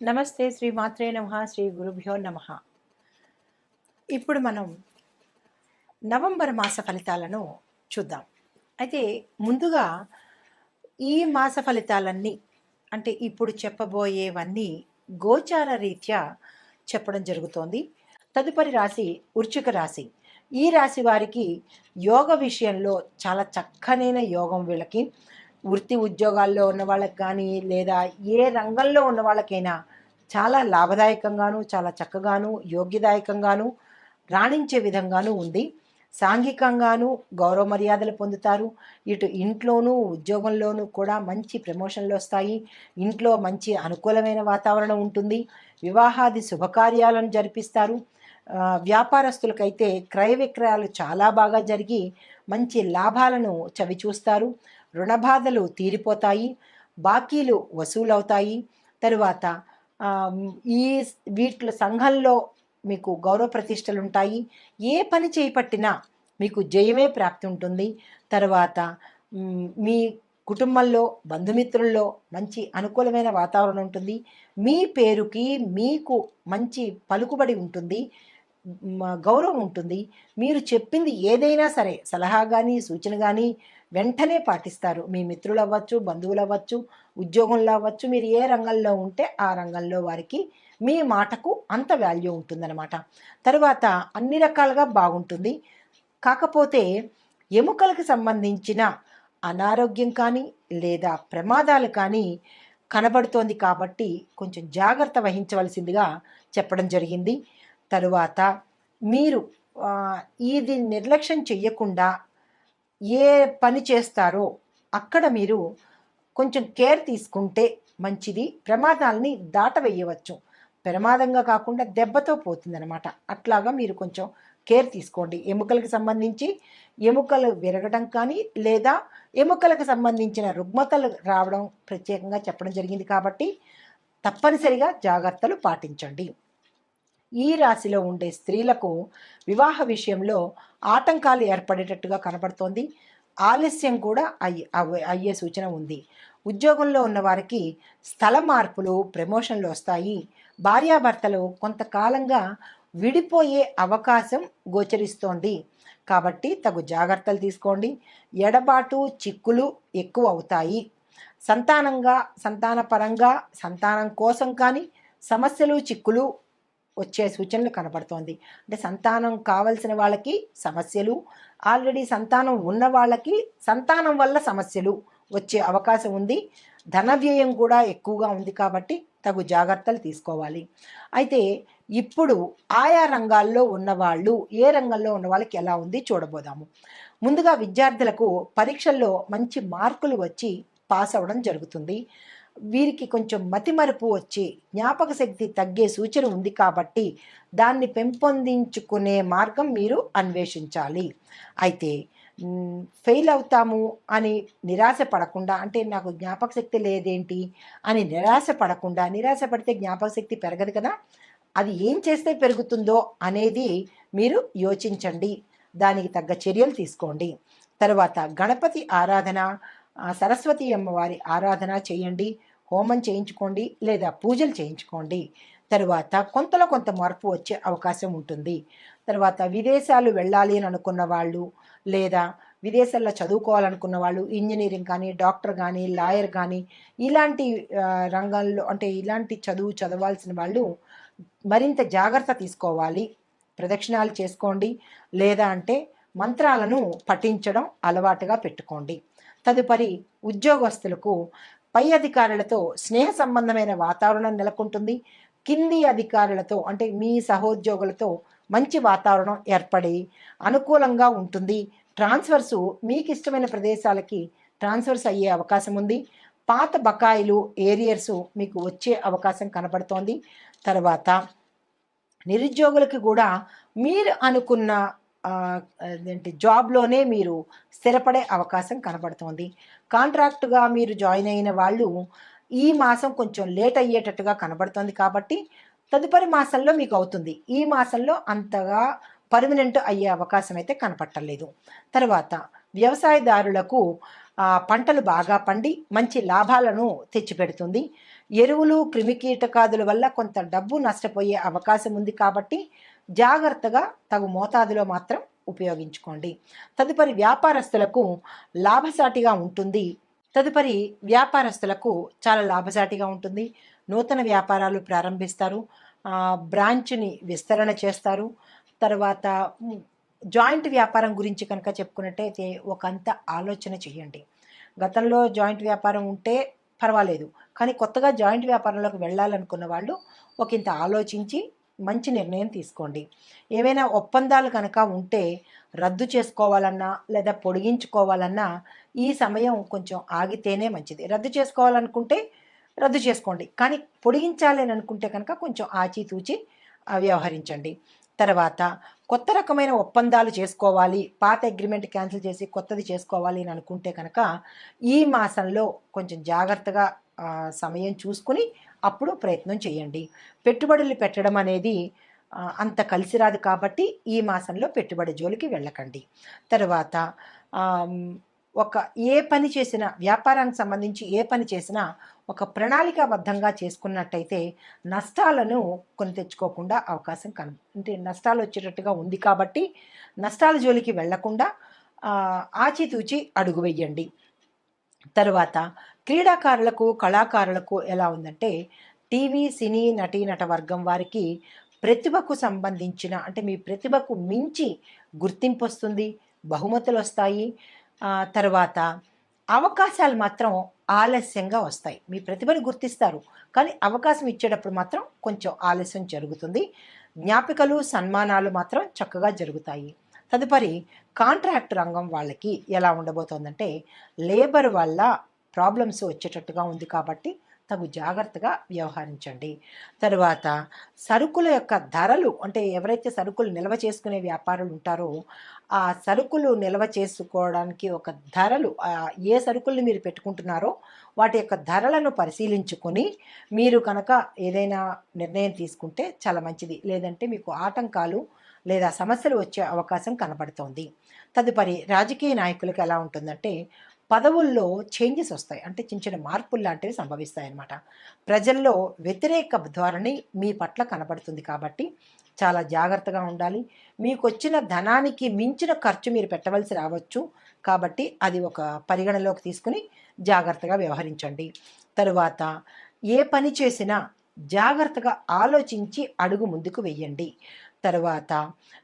నమస్తే శ్రీ మాత్రే నమ శ్రీ గురుభ్యో నమ. ఇప్పుడు మనం నవంబర్ మాస ఫలితాలను చూద్దాం. అయితే ముందుగా ఈ మాస ఫలితాలన్నీ అంటే ఇప్పుడు చెప్పబోయేవన్నీ గోచార రీత్యా చెప్పడం జరుగుతోంది. తదుపరి రాశి ఉర్చుక రాశి. ఈ రాశి వారికి యోగ విషయంలో చాలా చక్కనైన యోగం వీళ్ళకి. వృత్తి ఉద్యోగాల్లో ఉన్న వాళ్ళకి కానీ లేదా ఏ రంగంలో ఉన్న వాళ్ళకైనా చాలా లాభదాయకంగాను చాలా చక్కగాను యోగ్యదాయకంగాను రాణించే విధంగాను ఉంది. సాంఘికంగాను గౌరవ మర్యాదలు పొందుతారు. ఇటు ఇంట్లోనూ ఉద్యోగంలోనూ కూడా మంచి ప్రమోషన్లు వస్తాయి. ఇంట్లో మంచి అనుకూలమైన వాతావరణం ఉంటుంది. వివాహాది శుభకార్యాలను జరిపిస్తారు. వ్యాపారస్తులకైతే క్రయ విక్రయాలు చాలా బాగా జరిగి మంచి లాభాలను చవి చూస్తారు రుణబాధలు తీరిపోతాయి బాకీలు వసూలవుతాయి. తరువాత ఈ వీటిలో సంఘంలో మీకు గౌరవ ప్రతిష్టలు ఉంటాయి ఏ పని చేపట్టినా మీకు జయమే ప్రాప్తి ఉంటుంది. తర్వాత మీ కుటుంబంలో బంధుమిత్రుల్లో మంచి అనుకూలమైన వాతావరణం ఉంటుంది. మీ పేరుకి మీకు మంచి పలుకుబడి ఉంటుంది. గౌరవం ఉంటుంది. మీరు చెప్పింది ఏదైనా సరే సలహా కానీ సూచన కానీ వెంటనే పాటిస్తారు. మీ మిత్రులు అవ్వచ్చు బంధువులు అవ్వచ్చు ఉద్యోగంలో అవ్వచ్చు మీరు ఏ రంగంలో ఉంటే ఆ రంగంలో వారికి మీ మాటకు అంత వాల్యూ ఉంటుందన్నమాట. తర్వాత అన్ని రకాలుగా బాగుంటుంది. కాకపోతే ఎముకలకు సంబంధించిన అనారోగ్యం కానీ లేదా ప్రమాదాలు కానీ కనబడుతోంది కాబట్టి కొంచెం జాగ్రత్త వహించవలసిందిగా చెప్పడం జరిగింది. తరువాత మీరు ఇది నిర్లక్ష్యం చెయ్యకుండా ఏ పని చేస్తారో అక్కడ మీరు కొంచెం కేర్ తీసుకుంటే మంచిది. ప్రమాదాలని దాటవేయవచ్చు. ప్రమాదంగా కాకుండా దెబ్బతో పోతుందనమాట అట్లాగా మీరు కొంచెం కేర్ తీసుకోండి. ఎముకలకు సంబంధించి ఎముకలు విరగడం కానీ లేదా ఎముకలకు సంబంధించిన రుగ్మతలు రావడం ప్రత్యేకంగా చెప్పడం జరిగింది కాబట్టి తప్పనిసరిగా జాగ్రత్తలు పాటించండి. ఈ రాశిలో ఉండే స్త్రీలకు వివాహ విషయంలో ఆటంకాలు ఏర్పడేటట్టుగా కనబడుతోంది. ఆలస్యం కూడా అయ్యి అయ్యే సూచన ఉంది. ఉద్యోగంలో ఉన్నవారికి స్థల మార్పులు ప్రమోషన్లు వస్తాయి. భార్యాభర్తలు కొంతకాలంగా విడిపోయే అవకాశం గోచరిస్తోంది. కాబట్టి తగు జాగ్రత్తలు తీసుకోండి. ఎడబాటు చిక్కులు ఎక్కువ అవుతాయి. సంతానంగా సంతానపరంగా సంతానం కోసం కానీ సమస్యలు చిక్కులు వచ్చే సూచనలు కనబడుతోంది. అంటే సంతానం కావలసిన వాళ్ళకి సమస్యలు ఆల్రెడీ సంతానం ఉన్న వాళ్ళకి సంతానం వల్ల సమస్యలు వచ్చే అవకాశం ఉంది. ధన వ్యయం కూడా ఎక్కువగా ఉంది కాబట్టి తగు జాగ్రత్తలు తీసుకోవాలి. అయితే ఇప్పుడు ఆయా రంగాల్లో ఉన్నవాళ్ళు ఏ రంగంలో ఉన్న వాళ్ళకి ఎలా ఉంది చూడబోదాము. ముందుగా విద్యార్థులకు పరీక్షల్లో మంచి మార్కులు వచ్చి పాస్ అవ్వడం జరుగుతుంది. వీరికి కొంచెం మతిమరుపు వచ్చి జ్ఞాపక శక్తి తగ్గే సూచన ఉంది కాబట్టి దాన్ని పెంపొందించుకునే మార్గం మీరు అన్వేషించాలి. అయితే ఫెయిల్ అవుతాము అని నిరాశ పడకుండా అంటే నాకు జ్ఞాపక శక్తి లేదేంటి అని నిరాశ పడకుండా నిరాశ పడితే జ్ఞాపక శక్తి పెరగదు కదా అది ఏం చేస్తే పెరుగుతుందో అనేది మీరు యోచించండి. దానికి తగ్గ చర్యలు తీసుకోండి. తర్వాత గణపతి ఆరాధన సరస్వతి అమ్మవారి ఆరాధన చేయండి. హోమం చేయించుకోండి లేదా పూజలు చేయించుకోండి. తర్వాత కొంతలో కొంత మార్పు వచ్చే అవకాశం ఉంటుంది. తర్వాత విదేశాలు వెళ్ళాలి అని అనుకున్న వాళ్ళు లేదా విదేశాల్లో చదువుకోవాలనుకున్న వాళ్ళు ఇంజనీరింగ్ కానీ డాక్టర్ కానీ లాయర్ కానీ ఇలాంటి రంగాల్లో అంటే ఇలాంటి చదువు చదవాల్సిన వాళ్ళు మరింత జాగ్రత్త తీసుకోవాలి. ప్రదక్షిణాలు చేసుకోండి లేదా అంటే మంత్రాలను పఠించడం అలవాటుగా పెట్టుకోండి. తదుపరి ఉద్యోగస్తులకు పై అధికారులతో స్నేహ సంబంధమైన వాతావరణం నెలకొంటుంది. కింది అధికారులతో అంటే మీ సహోద్యోగులతో మంచి వాతావరణం ఏర్పడి అనుకూలంగా ఉంటుంది. ట్రాన్స్ఫర్స్ మీకు ఇష్టమైన ప్రదేశాలకి ట్రాన్స్ఫర్స్ అయ్యే అవకాశం ఉంది. పాత బకాయిలు ఏరియర్స్ మీకు వచ్చే అవకాశం కనబడుతోంది. తర్వాత నిరుద్యోగులకు కూడా మీరు అనుకున్న ఏంటి జాబ్లోనే మీరు స్థిరపడే అవకాశం కనబడుతోంది. కాంట్రాక్ట్గా మీరు జాయిన్ అయిన వాళ్ళు ఈ మాసం కొంచెం లేట్ అయ్యేటట్టుగా కనబడుతోంది కాబట్టి తదుపరి మాసంలో మీకు అవుతుంది. ఈ మాసంలో అంతగా పర్మనెంట్ అయ్యే అవకాశం అయితే కనపట్టలేదు. తర్వాత వ్యవసాయదారులకు పంటలు బాగా పండి మంచి లాభాలను తెచ్చిపెడుతుంది. ఎరువులు క్రిమికీటకాదుల వల్ల కొంత డబ్బు నష్టపోయే అవకాశం ఉంది కాబట్టి జాగ్రత్తగా తగు మోతాదులో మాత్రం ఉపయోగించుకోండి. తదుపరి వ్యాపారస్తులకు లాభసాటిగా ఉంటుంది. తదుపరి వ్యాపారస్తులకు చాలా లాభసాటిగా ఉంటుంది. నూతన వ్యాపారాలు ప్రారంభిస్తారు. బ్రాంచ్ని విస్తరణ చేస్తారు. తర్వాత జాయింట్ వ్యాపారం గురించి కనుక చెప్పుకున్నట్టయితే ఒకంత ఆలోచన చేయండి. గతంలో జాయింట్ వ్యాపారం ఉంటే పర్వాలేదు. కానీ కొత్తగా జాయింట్ వ్యాపారంలోకి వెళ్ళాలనుకున్న వాళ్ళు ఒకంత ఆలోచించి మంచి నిర్ణయం తీసుకోండి. ఏవైనా ఒప్పందాలు కనుక ఉంటే రద్దు చేసుకోవాలన్నా లేదా పొడిగించుకోవాలన్నా ఈ సమయం కొంచెం ఆగితేనే మంచిది. రద్దు చేసుకోవాలనుకుంటే రద్దు చేసుకోండి. కానీ పొడిగించాలి అని అనుకుంటే కనుక కొంచెం ఆచితూచి వ్యవహరించండి. తర్వాత కొత్త రకమైన ఒప్పందాలు చేసుకోవాలి. పాత అగ్రిమెంట్ క్యాన్సిల్ చేసి కొత్తది చేసుకోవాలి అని అనుకుంటే కనుక ఈ మాసంలో కొంచెం జాగ్రత్తగా సమయం చూసుకుని అప్పుడు ప్రయత్నం చేయండి. పెట్టుబడులు పెట్టడం అనేది అంత కలిసి రాదు కాబట్టి ఈ మాసంలో పెట్టుబడి జోలికి వెళ్ళకండి. తర్వాత ఒక ఏ పని చేసినా వ్యాపారానికి సంబంధించి ఏ పని చేసినా ఒక ప్రణాళికాబద్ధంగా చేసుకున్నట్టయితే నష్టాలను కొని తెచ్చుకోకుండా అవకాశం కను అంటే నష్టాలు వచ్చేటట్టుగా ఉంది కాబట్టి నష్టాల జోలికి వెళ్ళకుండా ఆచితూచి అడుగు వెయ్యండి తర్వాత క్రీడాకారులకు కళాకారులకు ఎలా ఉందంటే టీవీ సినీ నటీనట వర్గం వారికి ప్రతిభకు సంబంధించిన అంటే మీ ప్రతిభకు మించి గుర్తింపు వస్తుంది బహుమతులు వస్తాయి తర్వాత అవకాశాలు మాత్రం ఆలస్యంగా వస్తాయి. మీ ప్రతిభను గుర్తిస్తారు. కానీ అవకాశం ఇచ్చేటప్పుడు మాత్రం కొంచెం ఆలస్యం జరుగుతుంది. జ్ఞాపికలు సన్మానాలు మాత్రం చక్కగా జరుగుతాయి. తదుపరి కాంట్రాక్ట్ రంగం వాళ్ళకి ఎలా ఉండబోతోందంటే లేబర్ వల్ల ప్రాబ్లమ్స్ వచ్చేటట్టుగా ఉంది కాబట్టి తగు జాగ్రత్తగా వ్యవహరించండి. తరువాత సరుకుల యొక్క ధరలు అంటే ఎవరైతే సరుకులు నిల్వ చేసుకునే వ్యాపారులు ఉంటారో ఆ సరుకులు నిల్వ చేసుకోవడానికి ఒక ధరలు ఏ సరుకుల్ని మీరు పెట్టుకుంటున్నారో వాటి యొక్క ధరలను పరిశీలించుకొని మీరు కనుక ఏదైనా నిర్ణయం తీసుకుంటే చాలా మంచిది. లేదంటే మీకు ఆటంకాలు లేదా సమస్యలు వచ్చే అవకాశం కనబడుతోంది. తదుపరి రాజకీయ నాయకులకు ఎలా ఉంటుందంటే పదవుల్లో చేంజెస్ వస్తాయి. అంటే చిన్న చిన్న మార్పులు లాంటివి సంభవిస్తాయి అన్నమాట ప్రజల్లో వ్యతిరేక ధోరణి మీ పట్ల కనబడుతుంది కాబట్టి చాలా జాగ్రత్తగా ఉండాలి. మీకు వచ్చిన ధనానికి మించిన ఖర్చు మీరు పెట్టవలసి రావచ్చు కాబట్టి అది ఒక పరిగణలోకి తీసుకుని జాగ్రత్తగా వ్యవహరించండి. తరువాత ఏ పని చేసినా జాగ్రత్తగా ఆలోచించి అడుగు ముందుకు వెయ్యండి తర్వాత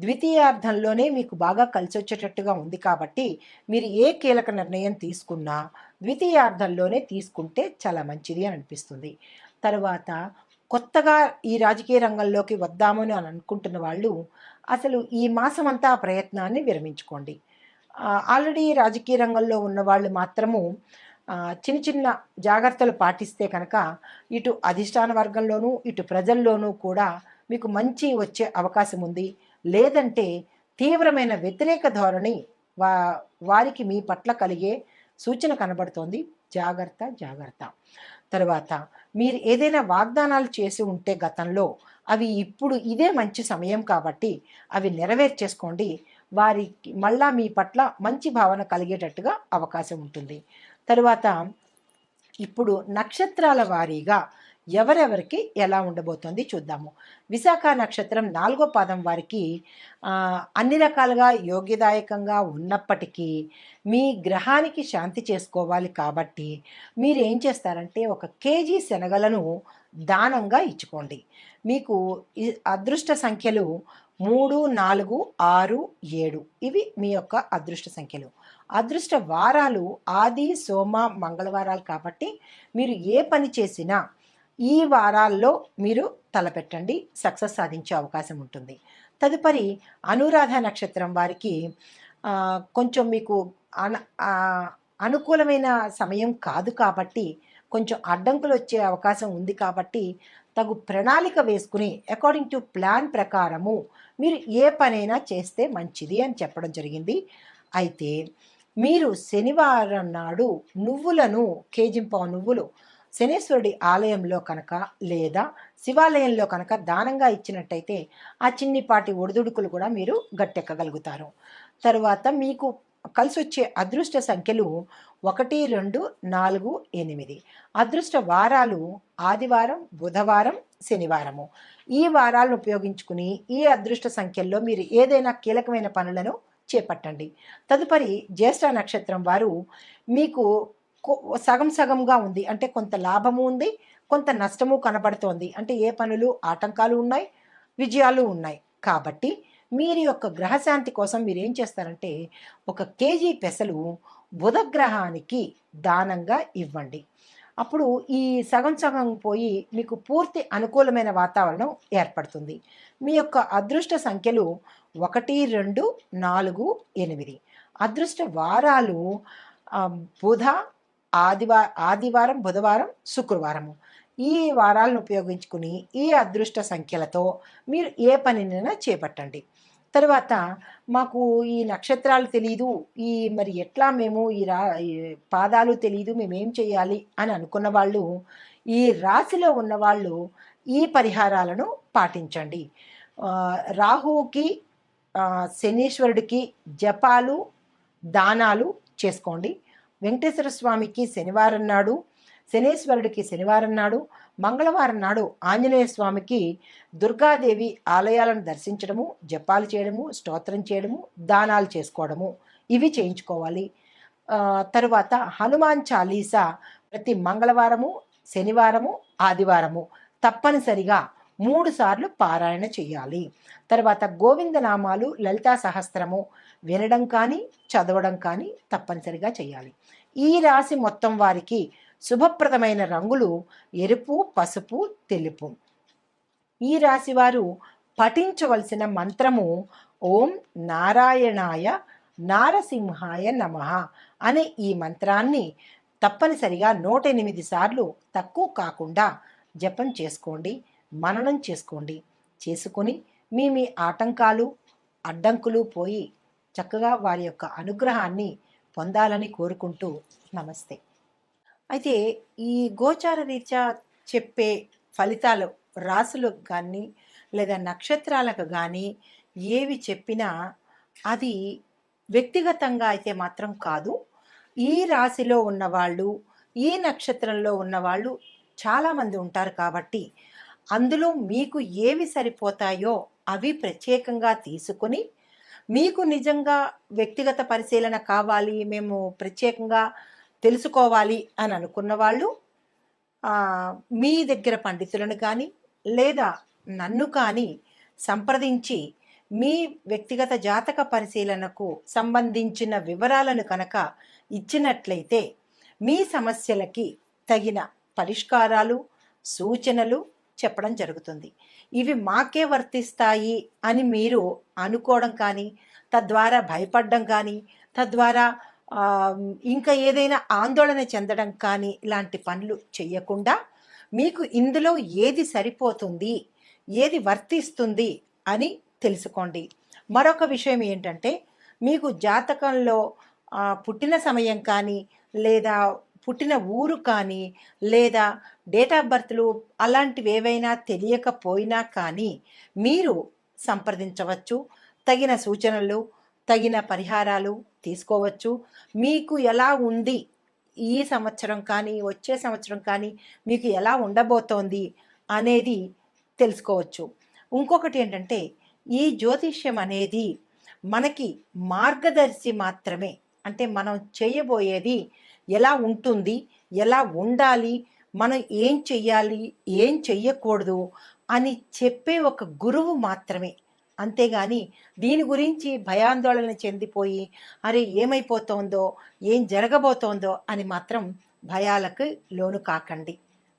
ద్వితీయార్థంలోనే మీకు బాగా కలిసి వచ్చేటట్టుగా ఉంది కాబట్టి మీరు ఏ కీలక నిర్ణయం తీసుకున్నా ద్వితీయార్థంలోనే తీసుకుంటే చాలా మంచిది అని అనిపిస్తుంది. తర్వాత కొత్తగా ఈ రాజకీయ రంగంలోకి వద్దామని అని అనుకుంటున్న వాళ్ళు అసలు ఈ మాసం అంతా ఆ ప్రయత్నాన్ని విరమించుకోండి. ఆల్రెడీ రాజకీయ రంగంలో ఉన్న వాళ్ళు మాత్రము చిన్న చిన్న జాగ్రత్తలు పాటిస్తే కనుక ఇటు అధిష్టాన వర్గంలోనూ ఇటు ప్రజల్లోనూ కూడా మీకు మంచి వచ్చే అవకాశం ఉంది. లేదంటే తీవ్రమైన వ్యతిరేక ధోరణి వా వారికి మీ పట్ల కలిగే సూచన కనబడుతోంది. జాగ్రత్త జాగ్రత్త. తర్వాత మీరు ఏదైనా వాగ్దానాలు చేసి ఉంటే గతంలో అవి ఇప్పుడు ఇదే మంచి సమయం కాబట్టి అవి నెరవేర్చేసుకోండి. వారికి మళ్ళా మీ పట్ల మంచి భావన కలిగేటట్టుగా అవకాశం ఉంటుంది. తరువాత ఇప్పుడు నక్షత్రాల వారీగా ఎవరెవరికి ఎలా ఉండబోతోంది చూద్దాము. విశాఖ నక్షత్రం నాలుగో పాదం వారికి అన్ని రకాలుగా యోగ్యదాయకంగా ఉన్నప్పటికీ మీ గ్రహానికి శాంతి చేసుకోవాలి కాబట్టి మీరు ఏం చేస్తారంటే ఒక కేజీ శనగలను దానంగా ఇచ్చుకోండి. మీకు అదృష్ట సంఖ్యలు మూడు నాలుగు ఆరు ఏడు ఇవి మీ యొక్క అదృష్ట సంఖ్యలు. అదృష్ట వారాలు ఆది సోమ మంగళవారాలు కాబట్టి మీరు ఏ పని చేసినా ఈ వారాల్లో మీరు తలపెట్టండి. సక్సెస్ సాధించే అవకాశం ఉంటుంది. తదుపరి అనురాధ నక్షత్రం వారికి కొంచెం మీకు అన అనుకూలమైన సమయం కాదు కాబట్టి కొంచెం అడ్డంకులు వచ్చే అవకాశం ఉంది కాబట్టి తగు ప్రణాళిక వేసుకుని అకార్డింగ్ టు ప్లాన్ ప్రకారము మీరు ఏ పనైనా చేస్తే మంచిది అని చెప్పడం జరిగింది. అయితే మీరు శనివారం నాడు నువ్వులను కేజింపా నువ్వులు శనేశ్వరుడి ఆలయంలో కనుక లేదా శివాలయంలో కనుక దానంగా ఇచ్చినట్టయితే ఆ చిన్నిపాటి ఒడిదుడుకులు కూడా మీరు గట్టెక్కగలుగుతారు. తరువాత మీకు కలిసి వచ్చే అదృష్ట సంఖ్యలు ఒకటి రెండు నాలుగు ఎనిమిది. అదృష్ట వారాలు ఆదివారం బుధవారం శనివారము. ఈ వారాలను ఉపయోగించుకుని ఈ అదృష్ట సంఖ్యల్లో మీరు ఏదైనా కీలకమైన పనులను చేపట్టండి. తదుపరి జ్యేష్ఠ నక్షత్రం వారు మీకు సగం సగంగా ఉంది. అంటే కొంత లాభము ఉంది కొంత నష్టము కనబడుతోంది. అంటే ఏ పనులు ఆటంకాలు ఉన్నాయి విజయాలు ఉన్నాయి. కాబట్టి మీరు యొక్క గ్రహశాంతి కోసం మీరు ఏం చేస్తారంటే ఒక కేజీ పెసలు బుధగ్రహానికి దానంగా ఇవ్వండి. అప్పుడు ఈ సగం సగం పోయి మీకు పూర్తి అనుకూలమైన వాతావరణం ఏర్పడుతుంది. మీ యొక్క అదృష్ట సంఖ్యలు ఒకటి రెండు నాలుగు ఎనిమిది. అదృష్ట వారాలు బుధ ఆదివా ఆదివారం బుధవారం శుక్రవారము. ఈ వారాలను ఉపయోగించుకుని ఈ అదృష్ట సంఖ్యలతో మీరు ఏ పనినైనా చేపట్టండి. తర్వాత మాకు ఈ నక్షత్రాలు తెలియదు ఈ మరి ఎట్లా మేము ఈ రా ఈ పాదాలు తెలియదు మేము ఏం చేయాలి అని అనుకున్న వాళ్ళు ఈ రాశిలో ఉన్న వాళ్ళు ఈ పరిహారాలను పాటించండి. రాహువుకి శనీశ్వరుడికి జపాలు దానాలు చేసుకోండి. వెంకటేశ్వర స్వామికి శనివారం నాడు శనీశ్వరుడికి శనివారం నాడు మంగళవారం నాడు ఆంజనేయ స్వామికి దుర్గాదేవి ఆలయాలను దర్శించడము జపాలు చేయడము స్తోత్రం చేయడము దానాలు చేసుకోవడము. ఇవి చేయించుకోవాలి. తరువాత హనుమాన్ చాలీసా ప్రతి మంగళవారము శనివారము ఆదివారము తప్పనిసరిగా మూడు సార్లు పారాయణ చేయాలి. తర్వాత గోవిందనామాలు లలితా సహస్రము వినడం కానీ చదవడం కానీ తప్పనిసరిగా చేయాలి. ఈ రాశి మొత్తం వారికి శుభప్రదమైన రంగులు ఎరుపు పసుపు తెలుపు. ఈ రాశి వారు పఠించవలసిన మంత్రము ఓం నారాయణాయ నారసింహాయ నమః అనే ఈ మంత్రాన్ని తప్పనిసరిగా నూట ఎనిమిది సార్లు తక్కువ కాకుండా జపం చేసుకోండి. మననం చేసుకోండి. చేసుకొని మీ మీ ఆటంకాలు అడ్డంకులు పోయి చక్కగా వారి యొక్క అనుగ్రహాన్ని పొందాలని కోరుకుంటూ నమస్తే. అయితే ఈ గోచార రీత్యా చెప్పే ఫలితాలు రాసులకు కానీ లేదా నక్షత్రాలకు కానీ ఏవి చెప్పినా అది వ్యక్తిగతంగా అయితే మాత్రం కాదు. ఈ రాశిలో ఉన్నవాళ్ళు ఈ నక్షత్రంలో ఉన్నవాళ్ళు చాలామంది ఉంటారు కాబట్టి అందులో మీకు ఏవి సరిపోతాయో అవి ప్రత్యేకంగా తీసుకొని మీకు నిజంగా వ్యక్తిగత పరిశీలన కావాలి మేము ప్రత్యేకంగా తెలుసుకోవాలి అని అనుకున్న వాళ్ళు మీ దగ్గర పండితులను కానీ లేదా నన్ను కానీ సంప్రదించి మీ వ్యక్తిగత జాతక పరిశీలనకు సంబంధించిన వివరాలను కనుక ఇచ్చినట్లయితే మీ సమస్యలకి తగిన పరిష్కారాలు సూచనలు చెప్పడం జరుగుతుంది. ఇవి మాకే వర్తిస్తాయి అని మీరు అనుకోవడం కానీ తద్వారా భయపడడం కానీ తద్వారా ఇంకా ఏదైనా ఆందోళన చెందడం కానీ ఇలాంటి పనులు చేయకుండా మీకు ఇందులో ఏది సరిపోతుంది ఏది వర్తిస్తుంది అని తెలుసుకోండి. మరొక విషయం ఏంటంటే మీకు జాతకంలో పుట్టిన సమయం కానీ లేదా పుట్టిన ఊరు కానీ లేదా డేట్ ఆఫ్ బర్త్లు అలాంటివి ఏవైనా తెలియకపోయినా కానీ మీరు సంప్రదించవచ్చు. తగిన సూచనలు తగిన పరిహారాలు తీసుకోవచ్చు. మీకు ఎలా ఉంది ఈ సంవత్సరం కానీ వచ్చే సంవత్సరం కానీ మీకు ఎలా ఉండబోతోంది అనేది తెలుసుకోవచ్చు. ఇంకొకటి ఏంటంటే ఈ జ్యోతిష్యం అనేది మనకి మార్గదర్శి మాత్రమే. అంటే మనం చేయబోయేది ఎలా ఉంటుంది ఎలా ఉండాలి మనం ఏం చెయ్యాలి ఏం చెయ్యకూడదు అని చెప్పే ఒక గురువు మాత్రమే. అంతేగాని దీని గురించి భయాందోళన చెందిపోయి అరే ఏమైపోతోందో ఏం జరగబోతోందో అని మాత్రం భయాలకు లోను కాకండి.